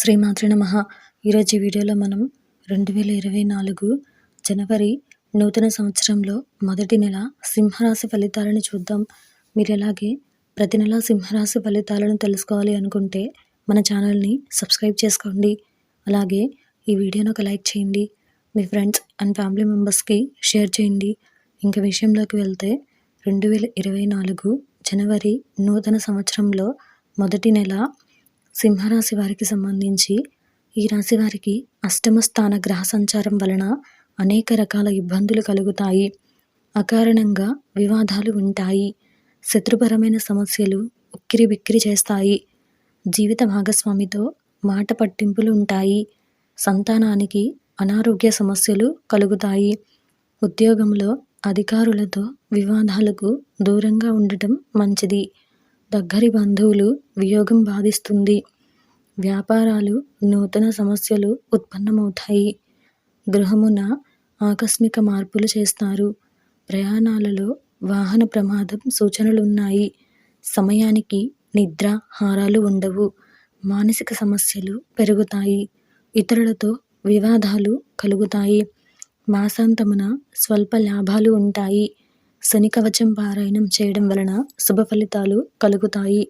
శ్రీమాతృ నమ. ఈరోజు వీడియోలో మనం రెండు వేల ఇరవై నాలుగు జనవరి నూతన సంవత్సరంలో మొదటి నెల సింహరాశి ఫలితాలను చూద్దాం. మీరు ఎలాగే ప్రతి నెల సింహరాశి ఫలితాలను తెలుసుకోవాలి అనుకుంటే మన ఛానల్ని సబ్స్క్రైబ్ చేసుకోండి. అలాగే ఈ వీడియోను ఒక లైక్ చేయండి. మీ ఫ్రెండ్స్ అండ్ ఫ్యామిలీ మెంబర్స్కి షేర్ చేయండి. ఇంకా విషయంలోకి వెళ్తే రెండు వేల ఇరవై నాలుగు జనవరి నూతన సంవత్సరంలో మొదటి నెల సింహరాశి వారికి సంబంధించి ఈ రాశి వారికి అష్టమ స్థాన గ్రహ సంచారం వలన అనేక రకాల ఇబ్బందులు కలుగుతాయి. అకారణంగా వివాదాలు ఉంటాయి. శత్రుపరమైన సమస్యలు ఉక్కిరి బిక్కిరి చేస్తాయి. జీవిత భాగస్వామితో మాట పట్టింపులు ఉంటాయి. సంతానానికి అనారోగ్య సమస్యలు కలుగుతాయి. ఉద్యోగంలో అధికారులతో వివాదాలకు దూరంగా ఉండటం మంచిది. దగ్గరి బంధువులు వియోగం బాధిస్తుంది. వ్యాపారాలు నూతన సమస్యలు ఉత్పన్నమవుతాయి. గృహమున ఆకస్మిక మార్పులు చేస్తారు. ప్రయాణాలలో వాహన ప్రమాదం సూచనలు ఉన్నాయి సమయానికి నిద్ర హారాలు ఉండవు. మానసిక సమస్యలు పెరుగుతాయి. ఇతరులతో వివాదాలు కలుగుతాయి. మాసాంతమున స్వల్ప లాభాలు ఉంటాయి. శని కవచం పారాయణం చేయడం వలన శుభ ఫలితాలు కలుగుతాయి.